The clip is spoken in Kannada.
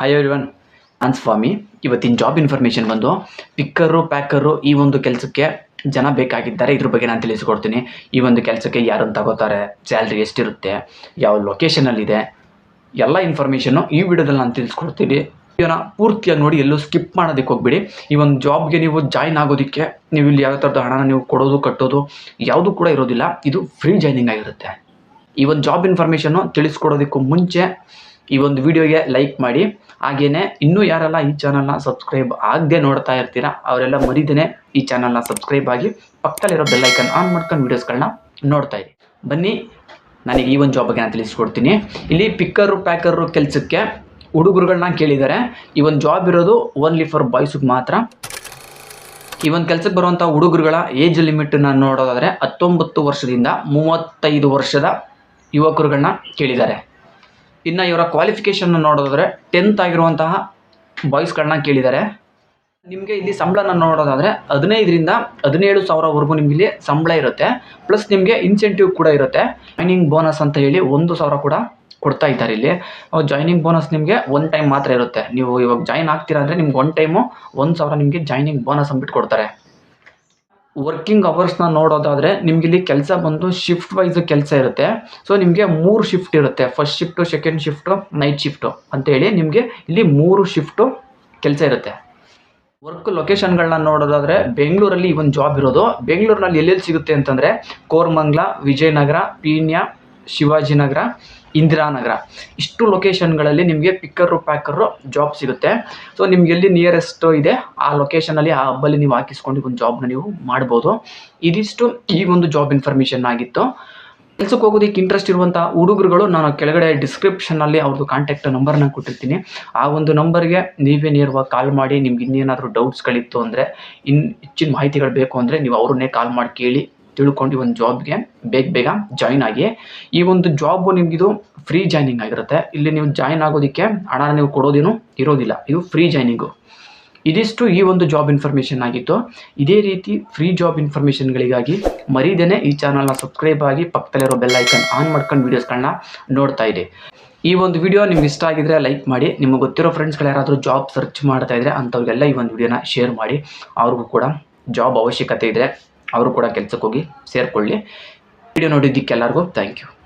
ಹಾಯ್ ಎವ್ರಿವನ್ ನಾನು ಸ್ವಾಮಿ ಇವತ್ತಿನ ಜಾಬ್ ಇನ್ಫಾರ್ಮೇಷನ್ ಬಂದು ಪಿಕ್ಕರು ಪ್ಯಾಕರು ಈ ಒಂದು ಕೆಲಸಕ್ಕೆ ಜನ ಬೇಕಾಗಿದ್ದಾರೆ. ಇದ್ರ ಬಗ್ಗೆ ನಾನು ತಿಳಿಸ್ಕೊಡ್ತೀನಿ. ಈ ಒಂದು ಕೆಲಸಕ್ಕೆ ಯಾರನ್ನು ತಗೋತಾರೆ ಸ್ಯಾಲ್ರಿ ಎಷ್ಟಿರುತ್ತೆ, ಯಾವ ಲೊಕೇಶನಲ್ಲಿದೆ ಎಲ್ಲ ಇನ್ಫಾರ್ಮೇಷನ್ನು ಈ ವಿಡಿಯೋದಲ್ಲಿ ನಾನು ತಿಳಿಸ್ಕೊಡ್ತೀನಿ. ಇದನ್ನು ಪೂರ್ತಿಯಾಗಿ ನೋಡಿ, ಎಲ್ಲೂ ಸ್ಕಿಪ್ ಮಾಡೋದಕ್ಕೆ ಹೋಗ್ಬಿಡಿ. ಈ ಒಂದು ಜಾಬ್ಗೆ ನೀವು ಜಾಯ್ನ್ ಆಗೋದಕ್ಕೆ ನೀವು ಇಲ್ಲಿ ಯಾವ ಥರದ ಹಣನ ನೀವು ಕೊಡೋದು, ಕಟ್ಟೋದು ಯಾವುದೂ ಕೂಡ ಇರೋದಿಲ್ಲ. ಇದು ಫ್ರೀ ಜಾಯ್ನಿಂಗ್ ಆಗಿರುತ್ತೆ. ಈ ಒಂದು ಜಾಬ್ ಇನ್ಫಾರ್ಮೇಷನ್ನು ತಿಳಿಸ್ಕೊಡೋದಕ್ಕೂ ಮುಂಚೆ ಈ ಒಂದು ವಿಡಿಯೋಗೆ ಲೈಕ್ ಮಾಡಿ. ಹಾಗೆಯೇ ಇನ್ನೂ ಯಾರೆಲ್ಲ ಈ ಚಾನಲ್ನ ಸಬ್ಸ್ಕ್ರೈಬ್ ಆಗದೆ ನೋಡ್ತಾ ಇರ್ತೀರಾ, ಅವರೆಲ್ಲ ಮರಿದೇನೆ ಈ ಚಾನಲ್ನ ಸಬ್ಸ್ಕ್ರೈಬ್ ಆಗಿ ಪಕ್ಕದಲ್ಲಿರೋ ಬೆಲ್ಲೈಕನ್ ಆನ್ ಮಾಡ್ಕೊಂಡು ವೀಡಿಯೋಸ್ಗಳನ್ನ ನೋಡ್ತಾ ಇರಿ. ಬನ್ನಿ, ನನಗೆ ಈ ಒಂದು ಜಾಬ್ ಬಗ್ಗೆ ನಾನು ತಿಳಿಸ್ಕೊಡ್ತೀನಿ. ಇಲ್ಲಿ ಪಿಕ್ಕರು ಪ್ಯಾಕರು ಕೆಲಸಕ್ಕೆ ಹುಡುಗರುಗಳನ್ನ ಕೇಳಿದ್ದಾರೆ. ಈ ಒಂದು ಜಾಬ್ ಇರೋದು ಓನ್ಲಿ ಫಾರ್ ಬಾಯ್ಸಿಗೆ ಮಾತ್ರ. ಈ ಒಂದು ಕೆಲಸಕ್ಕೆ ಬರುವಂಥ ಹುಡುಗರುಗಳ ಏಜ್ ಲಿಮಿಟನ್ನ ನೋಡೋದಾದರೆ ಹತ್ತೊಂಬತ್ತು ವರ್ಷದಿಂದ ಮೂವತ್ತೈದು ವರ್ಷದ ಯುವಕರುಗಳನ್ನ ಕೇಳಿದ್ದಾರೆ. ಇನ್ನು ಇವರ ಕ್ವಾಲಿಫಿಕೇಷನ್ ನೋಡೋದಾದರೆ ಟೆಂತ್ ಆಗಿರುವಂತಹ ಬಾಯ್ಸ್ಗಳನ್ನ ಕೇಳಿದ್ದಾರೆ. ನಿಮಗೆ ಇಲ್ಲಿ ಸಂಬಳನ ನೋಡೋದಾದರೆ ಹದಿನೈದರಿಂದ ಹದಿನೇಳು ಸಾವಿರವರೆಗೂ ನಿಮ್ಗೆ ಇಲ್ಲಿ ಸಂಬಳ ಇರುತ್ತೆ. ಪ್ಲಸ್ ನಿಮಗೆ ಇನ್ಸೆಂಟಿವ್ ಕೂಡ ಇರುತ್ತೆ. ಜಾಯ್ನಿಂಗ್ ಬೋನಸ್ ಅಂತ ಹೇಳಿ ಒಂದು ಸಾವಿರ ಕೂಡ ಕೊಡ್ತಾ ಇದ್ದಾರೆ ಇಲ್ಲಿ. ಜಾಯ್ನಿಂಗ್ ಬೋನಸ್ ನಿಮಗೆ ಒನ್ ಟೈಮ್ ಮಾತ್ರ ಇರುತ್ತೆ. ನೀವು ಇವಾಗ ಜಾಯ್ನ್ ಆಗ್ತೀರಾ ಅಂದರೆ ನಿಮ್ಗೆ ಒನ್ ಟೈಮು ಒಂದು ಸಾವಿರ ನಿಮಗೆ ಜಾಯ್ನಿಂಗ್ ಬೋನಸ್ ಅಂದ್ಬಿಟ್ಟು ಕೊಡ್ತಾರೆ. ವರ್ಕಿಂಗ್ ಅವರ್ಸ್ನ ನೋಡೋದಾದರೆ ನಿಮ್ಗೆ ಇಲ್ಲಿ ಕೆಲಸ ಬಂದು ಶಿಫ್ಟ್ ವೈಸ್ ಕೆಲಸ ಇರುತ್ತೆ. ಸೊ ನಿಮಗೆ ಮೂರು ಶಿಫ್ಟ್ ಇರುತ್ತೆ. First shift second shift night shift ಅಂತೇಳಿ ನಿಮಗೆ ಇಲ್ಲಿ ಮೂರು ಶಿಫ್ಟು ಕೆಲಸ ಇರುತ್ತೆ. ವರ್ಕ್ ಲೊಕೇಶನ್ಗಳನ್ನ ನೋಡೋದಾದರೆ ಬೆಂಗಳೂರಲ್ಲಿ ಈ ಒಂದು ಜಾಬ್ ಇರೋದು. ಬೆಂಗಳೂರಿನಲ್ಲಿ ಎಲ್ಲೆಲ್ಲಿ ಸಿಗುತ್ತೆ ಅಂತಂದರೆ ಕೋರ್ಮಂಗ್ಲ, ವಿಜಯನಗರ, ಪೀಣ್ಯ, ಶಿವಾಜಿನಗರ. ಇಂದಿರಾನಗರ. ಇಷ್ಟು ಲೊಕೇಶನ್ಗಳಲ್ಲಿ ನಿಮಗೆ ಪಿಕ್ಕರು ಪ್ಯಾಕರು ಜಾಬ್ ಸಿಗುತ್ತೆ. ಸೊ ನಿಮ್ಗೆ ಎಲ್ಲಿ ನಿಯರೆಸ್ಟ್ ಇದೆ, ಆ ಲೊಕೇಶನಲ್ಲಿ ಆ ಹಬ್ಬಲ್ಲಿ ನೀವು ಹಾಕಿಸ್ಕೊಂಡು ಒಂದು ಜಾಬ್ನ ನೀವು ಮಾಡ್ಬೋದು. ಇದಿಷ್ಟು ಈ ಒಂದು ಜಾಬ್ ಇನ್ಫಾರ್ಮೇಷನ್ ಆಗಿತ್ತು. ಕೆಲಸಕ್ಕೆ ಹೋಗೋದಕ್ಕೆ ಇಂಟ್ರೆಸ್ಟ್ ಇರುವಂಥ ಹುಡುಗರುಗಳು, ನಾನು ಕೆಳಗಡೆ ಡಿಸ್ಕ್ರಿಪ್ಷನಲ್ಲಿ ಅವ್ರದ್ದು ಕಾಂಟ್ಯಾಕ್ಟ್ ನಂಬರ್ನ ಕೊಟ್ಟಿರ್ತೀನಿ. ಆ ಒಂದು ನಂಬರ್ಗೆ ನೀವೇ ನೇರವಾಗಿ ಕಾಲ್ ಮಾಡಿ, ನಿಮ್ಗೆ ಇನ್ನೇನಾದರೂ ಡೌಟ್ಸ್ಗಳಿತ್ತು ಅಂದರೆ ಇನ್ನು ಹೆಚ್ಚಿನ ಮಾಹಿತಿಗಳು ಬೇಕು ಅಂದರೆ ನೀವು ಅವ್ರನ್ನೇ ಕಾಲ್ ಮಾಡಿ ಕೇಳಿ. ತಿಳ್ಕೊಂಡು ಒಂದು ಜಾಬ್ಗೆ ಬೇಗ ಬೇಗ ಜಾಯ್ನ್ ಆಗಿ. ಈ ಒಂದು ಜಾಬು ನಿಮಗಿದು ಫ್ರೀ ಜಾಯ್ನಿಂಗ್ ಆಗಿರುತ್ತೆ. ಇಲ್ಲಿ ನೀವು ಜಾಯ್ನ್ ಆಗೋದಕ್ಕೆ ಹಣ ನೀವು ಕೊಡೋದೇನು ಇರೋದಿಲ್ಲ. ಇದು ಫ್ರೀ ಜಾಯ್ನಿಂಗು ಇದಿಷ್ಟು ಈ ಒಂದು ಜಾಬ್ ಇನ್ಫಾರ್ಮೇಷನ್ ಆಗಿತ್ತು. ಇದೇ ರೀತಿ ಫ್ರೀ ಜಾಬ್ ಇನ್ಫಾರ್ಮೇಷನ್ಗಳಿಗಾಗಿ ಮರೀದೇನೆ ಈ ಚಾನಲ್ನ ಸಬ್ಸ್ಕ್ರೈಬ್ ಆಗಿ ಪಕ್ಕದಲ್ಲಿರೋ ಬೆಲ್ ಐಕನ್ ಆನ್ ಮಾಡ್ಕೊಂಡು ವೀಡಿಯೋಸ್ಗಳನ್ನ ನೋಡ್ತಾ ಇದೆ ಈ ಒಂದು ವಿಡಿಯೋ ನಿಮ್ಗೆ ಇಷ್ಟ ಆಗಿದ್ರೆ ಲೈಕ್ ಮಾಡಿ. ನಿಮಗೆ ಗೊತ್ತಿರೋ ಫ್ರೆಂಡ್ಸ್ಗಳು ಯಾರಾದರೂ ಜಾಬ್ ಸರ್ಚ್ ಮಾಡ್ತಾ ಇದ್ರೆ ಅಂಥವ್ರಿಗೆಲ್ಲ ಈ ಒಂದು ವಿಡಿಯೋನ ಶೇರ್ ಮಾಡಿ. ಅವ್ರಿಗೂ ಕೂಡ ಜಾಬ್ ಅವಶ್ಯಕತೆ ಇದ್ದರೆ ಅವರು ಕೂಡ ಕೆಲಸಕ್ಕೆ ಹೋಗಿ ಸೇರಿಕೊಳ್ಳಿ. ವಿಡಿಯೋ ನೋಡಿದ್ದಕ್ಕೆಲ್ಲರಿಗೂ ಥ್ಯಾಂಕ್ ಯು